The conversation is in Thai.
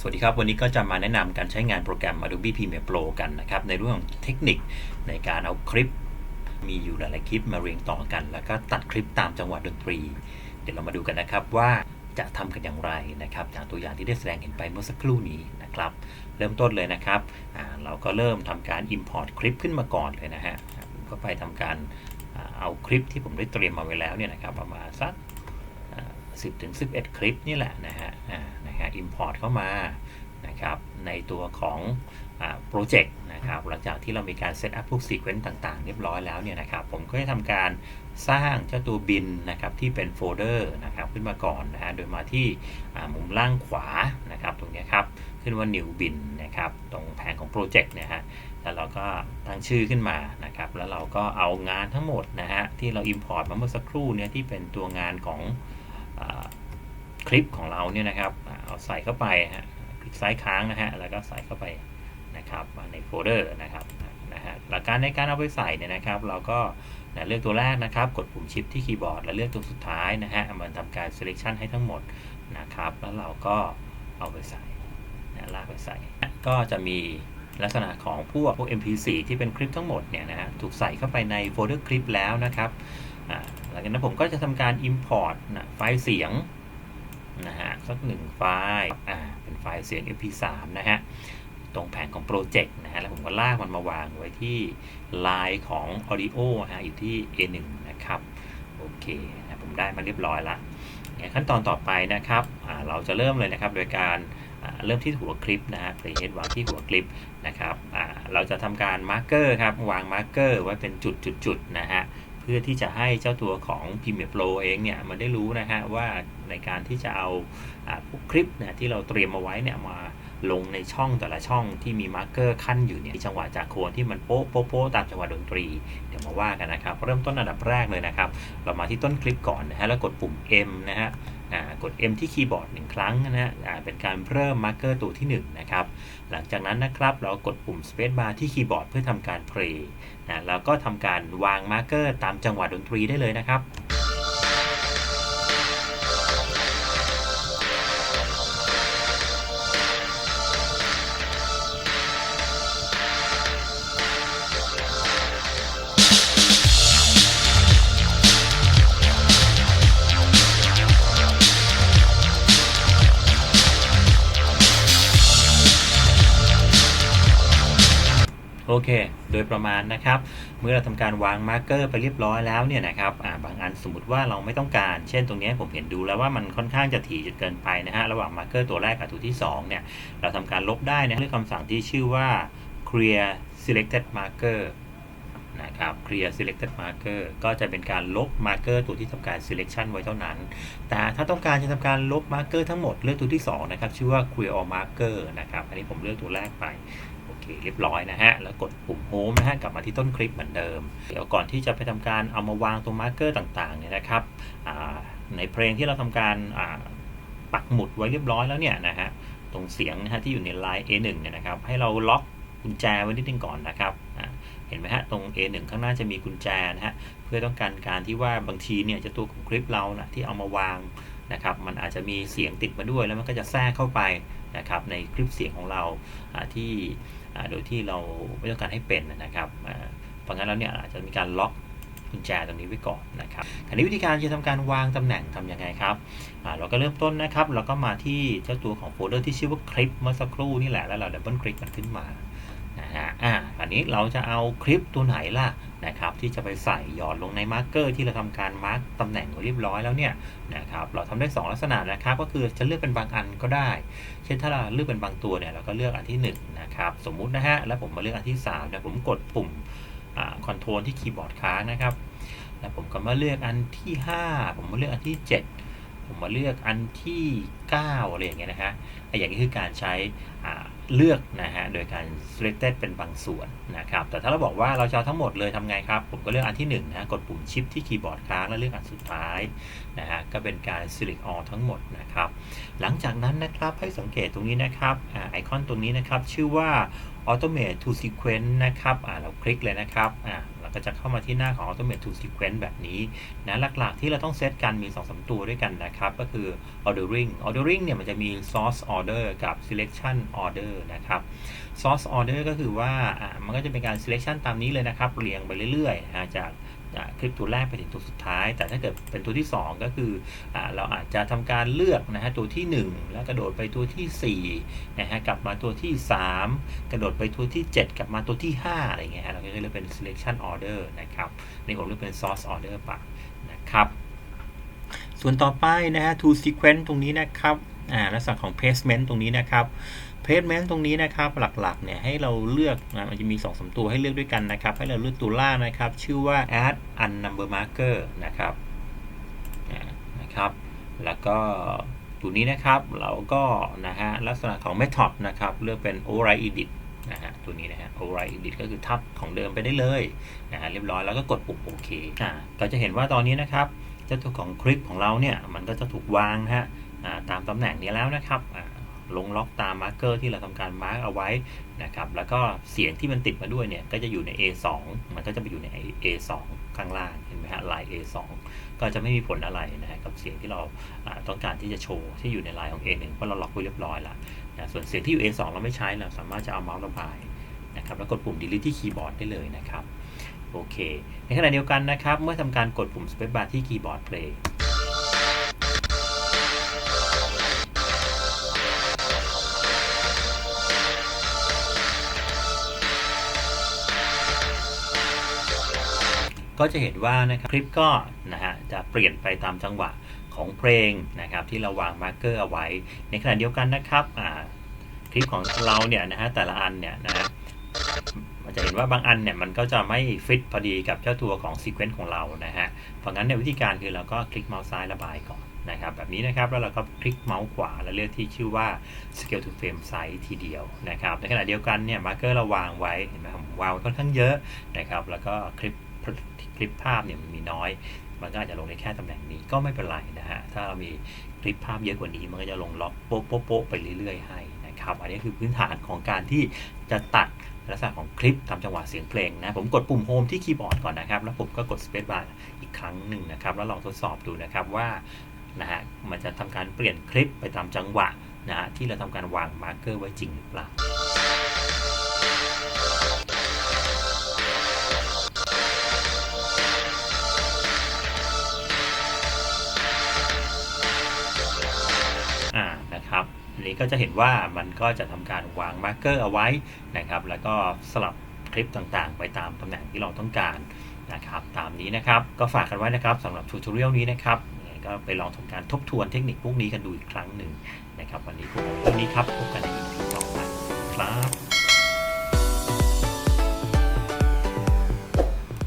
สวัสดีครับ วันนี้ก็จะมาแนะนำการใช้งานโปรแกรม Adobe Premiere Pro กันนะครับ ในเรื่องเทคนิคในการเอาคลิป มีอยู่หลาย ๆ คลิปมาเรียงต่อกัน แล้วก็ตัดคลิปตามจังหวะดนตรี เดี๋ยวเรามาดูกันนะครับว่าจะทำกันอย่างไรนะครับ จากตัวอย่างที่ได้แสดงเห็นไปเมื่อสักครู่นี้นะครับ เริ่มต้นเลยนะครับเราก็เริ่มทำการ Import คลิปขึ้นมาก่อนเลยนะฮะก็ไปทำการเอาคลิปที่ผมได้เตรียมมาไว้แล้วเนี่ยนะครับประมาณสัก 10ถึง11 คลิปนี่แหละนะฮะอ่านะฮะ import เข้ามานะครับในตัวของโปรเจกต์นะครับหลังจากที่เรามีการเซตอัพพวกซีเควนต์ต่างๆ เรียบร้อยแล้วเนี่ยนะครับผมก็จะทำการสร้างเจ้าตัวบินนะครับที่เป็นโฟลเดอร์นะครับขึ้นมาก่อนนะฮะโดยมาที่อ่ามุมล่างขวานะครับตรงนี้ครับขึ้นว่า new bin นะครับตรงแผงของโปรเจกต์เนี่ยฮะแล้วเราก็ตั้งชื่อขึ้นมานะครับแล้วเราก็เอางานทั้งหมดนะฮะที่เรา import มาเมื่อสักครู่เนี่ยที่เป็นตัวงานของ คลิปของเราเนี่ยนะครับเอาใส่เข้าไปฮะคลิกซ้ายค้างนะฮะแล้วก็ใส่เข้าไปนะครับในโฟลเดอร์นะครับนะฮะหลักการในการเอาไปใส่เนี่ยนะครับ เราก็นะเลือกตัวแรกนะครับ กดปุ่มชิปที่คีย์บอร์ด แล้วเลือกตัวสุดท้ายนะฮะมันทำการ selection ให้ทั้งหมดนะครับ แล้วเราก็เอาไปใส่นะลากไปใส่ ก็จะมีลักษณะของพวกพวก mp4 ที่เป็นคลิปทั้งหมดเนี่ยนะฮะถูกใส่เข้าไปในโฟลเดอร์คลิปแล้วนะครับหลังจากนั้นผมก็จะทำการ import นะไฟล์เสียง นะฮะสักหนึ่งไฟล์อ่าเป็นไฟล์เสียง mp3 นะฮะตรงแผงของโปรเจกต์นะฮะแล้วผมก็ลากมันมาวางไว้ที่ไลน์ของ audio ฮะอยู่ที่ a1 นะครับโอเคนะผมได้มาเรียบร้อยละขั้นตอนต่อไปนะครับอ่าเราจะเริ่มเลยนะครับโดยการเริ่มที่หัวคลิปนะฮะ playhead วางที่หัวคลิปนะครับอ่าเราจะทำการมาร์กเกอร์ครับวางมาร์กเกอร์ไว้เป็นจุดๆๆนะฮะ พื่อที่จะให้เจ้าตัวของ Premiere Pro เองเนี่ยมันได้รู้นะฮะว่าในการที่จะเอาพวกคลิปนะที่เราเตรียมมาไว้เนี่ยมา ลงในช่องแต่ละช่องที่มีมาร์กเกอร์ขั้นอยู่เนี่ยจังหวะจากโคนที่มันโป๊ะโป๊ะโป๊ะตามจังหวะดนตรี เดี๋ยวมาว่ากันนะครับ เริ่มต้นอันดับแรกเลยนะครับ เรามาที่ต้นคลิปก่อนนะฮะแล้วกดปุ่ม M นะฮะกด M ที่คีย์บอร์ดหนึ่งครั้งนะฮะเป็นการเพิ่มมาร์เกอร์ตัวที่ 1 นะครับ หลังจากนั้นนะครับ เรากดปุ่ม Space Bar ที่คีย์บอร์ดเพื่อทำการเพลย์นะแล้วก็ทำการวางมาร์เกอร์ตามจังหวะดนตรีได้เลยนะครับ เค โดยประมาณนะครับ เมื่อเราทำการวางมาร์กเกอร์ไปเรียบร้อยแล้วเนี่ยนะครับบางอันสมมติว่าเราไม่ต้องการ เช่นตรงนี้ผมเห็นดูแล้วว่ามันค่อนข้างจะถี่จนเกินไปนะฮะระหว่างมาร์กเกอร์ตัวแรกกับตัวที่2เนี่ยเราทำการลบได้นะด้วยคำสั่งที่ชื่อว่า clear selected marker นะครับ clear selected marker ก็จะเป็นการลบ marker ตัวที่ทำการ selection ไว้เท่านั้น แต่ถ้าต้องการจะทำการลบ marker ทั้งหมดเลือกตัวที่ 2 นะครับ ชื่อว่า clear all marker นะครับ อันนี้ผมเลือกตัวแรกไป เรียบร้อยนะฮะ แล้วกดปุ่ม Home นะฮะ กลับมาที่ต้นคลิปเหมือนเดิม เดี๋ยวก่อนที่จะไปทำการเอามาวางตรงมาร์กเกอร์ต่างๆเนี่ยนะครับในเพลงที่เราทำการปักหมุดไว้เรียบร้อยแล้วเนี่ยนะฮะ ตรงเสียงนะฮะที่อยู่ในไลน์ A1 เนี่ยนะครับ ให้เราล็อกกุญแจไว้นิดนึงก่อนนะครับเห็นไหมฮะ ตรง A1 ข้างหน้าจะมีกุญแจนะฮะ เพื่อต้องการการที่ว่าบางทีเนี่ยจะตัวของคลิปเรานะที่เอามาวางนะครับ มันอาจจะมีเสียงติดมาด้วยแล้วมันก็จะแทรกเข้าไปนะครับในคลิปเสียงของเราที่ โดยที่เราไม่ต้องการให้เป็นนะครับเพราะงั้นแล้วเนี่ยอาจจะมีการล็อกกุญแจตรงนี้ไว้ก่อนนะครับคราวนี้วิธีการจะทำการวางตำแหน่งทํำยังไงครับ เราก็เริ่มต้นนะครับ เราก็มาที่เจ้าตัวของโฟลเดอร์ที่ชื่อว่าคลิปเมื่อสักครู่นี่แหละ แล้วเราดับเบิลคลิกมันขึ้นมา นะฮะ อ่า อันนี้เราจะเอาคลิปตัวไหนล่ะ นะครับที่จะไปใส่หยอดลงในมาร์กเกอร์ที่เราทำการมาร์กตำแหน่งไว้เรียบร้อยแล้วเนี่ยนะครับเราทำได้ 2 ลักษณะนะครับก็คือจะเลือกเป็นบางอันก็ได้ เช่นถ้าเราเลือกเป็นบางตัวเนี่ยเราก็เลือกอันที่1นะครับสมมุตินะฮะแล้วผมมาเลือกอันที่3เนี่ยผมกดปุ่มคอนโทรลที่คีย์บอร์ดค้างนะครับแล้วผมก็มาเลือกอันที่ 5 ผมมาเลือกอันที่ 7 ผมมาเลือกอันที่ 9 อะไรอย่างเงี้ยนะฮะไอ้อย่างนี้คือการใช้เลือกนะฮะ โดยการ selected เป็นบางส่วนนะครับ แต่ถ้าเราบอกว่าเราจะเอทั้งหมดเลยทำไงครับ ผมก็เลือกอันที่1นะกดปุ่มชิปที่คีย์บอร์ดค้างแล้วเลือกอันสุดท้ายนะฮะ ก็เป็นการ select all ทั้งหมดนะครับ หลังจากนั้นนะครับให้สังเกตตรงนี้นะครับไอคอนตรงนี้นะครับ ชื่อว่า automate to sequence นะครับเราคลิกเลยนะครับ ก็จะเข้ามาที่หน้าของ Automate to Sequence แบบนี้นะหลักๆที่เราต้องเซตกันมี 2-3 ตัวด้วยกันนะครับ ก็คือ ordering ordering เนี่ยมันจะมี source order กับ selection order นะครับ source order ก็คือว่ามันก็จะเป็นการ selection ตามนี้เลยนะครับ เรียงไปเรื่อยๆจาก คลิปตัวแรกไปถึงตัวสุดท้าย แต่ถ้าเกิดเป็นตัวที่ 2 ก็คืออเราอาจจะทำการเลือกนะฮะตัวที่ 1 แล้วกระโดดไปตัวที่4นะฮะกลับมาตัวที่ 3 กระโดดไปตัวที่ 7 กลับมาตัวที่ 5 อะไรเงี้ยเราก็จะเรียกเป็น selection order นะครับในผมเรียกเป็น source order ปะนะครับ ส่วนต่อไปนะฮะ to sequence ตรงนี้นะครับ อ่าลักษณะของ placement ตรงนี้นะครับ placement ตรงนี้นะครับหลักๆเนี่ยให้เราเลือกนะมันจะมี2อสตัวให้เลือกด้วยกันนะครับ ให้เราเลือกตัวล่านะครับ ชื่อว่า add un number marker นะครับนะครับแล้วก็ตัวนี้นะครับเราก็นะฮะลักษณะของ method นะครับเลือกเป็น override edit นะฮะตัวนี้นะฮะ override edit ก็คือทับของเดิมไปได้เลยนะฮะเรียบร้อยแล้วก็กดปุ่มโอเคอ่าก็จะเห็นว่าตอนนี้นะครับเจ้าตัวของคลิปของเราเนี่ยมันก็จะถูกวางฮะ ตามตำแหน่งนี้แล้วนะครับลงล็อกตามมาร์กเกอร์ที่เราทำการมาร์กเอาไว้นะครับแล้วก็เสียงที่มันติดมาด้วยเนี่ยก็จะอยู่ใน A2 มันก็จะไปอยู่ใน A2 ข้างล่างเห็นไหมฮะลาย A2 ก็จะไม่มีผลอะไรนะฮะกับเสียงที่เราต้องการที่จะโชว์ที่อยู่ในลายของ A1 เพราะเราล็อกไว้เรียบร้อยแล้วนะส่วนเสียงที่อยู่ A2 เราไม่ใช้เราสามารถจะเอาเมาส์ระบายนะครับแล้วกดปุ่ม delete ที่คีย์บอร์ดได้เลยนะครับโอเค ในขณะเดียวกันนะครับ เมื่อทำการกดปุ่ม space bar ที่คีย์บอร์ด play ก็จะเห็นว่านะครับคลิปก็นะฮะจะเปลี่ยนไปตามจังหวะของเพลงนะครับที่เราวางมาร์กเกอร์เอาไว้ ในขณะเดียวกันนะครับคลิปของเราเนี่ยนะฮะแต่ละอันเนี่ยนะฮะมันจะเห็นว่าบางอันเนี่ยมันก็จะไม่ฟิตพอดีกับเจ้าตัวของซีเควนต์ของเรานะฮะเพราะงั้นในยวิธีการคือเราก็คลิกเมาส์ซ้ายระบายก่อนนะครับแบบนี้นะครับแล้วเราก็คลิกเมาส์ขวาแล้วเลือกที่ชื่อว่า scale to frame size ทีเดียวนะครับในขณะเดียวกันเนี่ยมาร์กเกอร์เราวางไว้เห็นไหมผมวางไว้ค่อนข้างเยอะนะครับแล้วก็คลิป คลิปภาพเนี่ยมันมีน้อย มันก็อาจจะลงในแค่ตำแหน่งนี้ก็ไม่เป็นไรนะฮะ ถ้าเรามีคลิปภาพเยอะกว่านี้ มันก็จะลงล็อกโป๊ะโป๊ะไปเรื่อย ๆ ให้นะครับ อันนี้คือพื้นฐานของการที่จะตัดลักษณะของคลิปตามจังหวะเสียงเพลงนะ ผมกดปุ่มโฮมที่คีย์บอร์ดก่อนนะครับ แล้วผมก็กด Space Bar อีกครั้งหนึ่งนะครับ แล้วลองทดสอบดูนะครับว่านะฮะ มันจะทำการเปลี่ยนคลิปไปตามจังหวะนะฮะที่เราทำการวางมาร์กเกอร์ไว้จริงหรือเปล่า ก็จะเห็นว่ามันก็จะทำการวางมาร์กเกอร์เอาไว้นะครับ แล้วก็สลับคลิปต่างๆ ไปตามตำแหน่งที่เราต้องการนะครับ ตามนี้นะครับ ก็ฝากกันไว้นะครับสำหรับทูตเรียลนี้นะครับก็ไปลองทำการทบทวนเทคนิคพวกนี้กันดูอีกครั้งหนึ่งนะครับ วันนี้พวกเราเท่านี้ครับพบกันในอีพีต่อไปครับ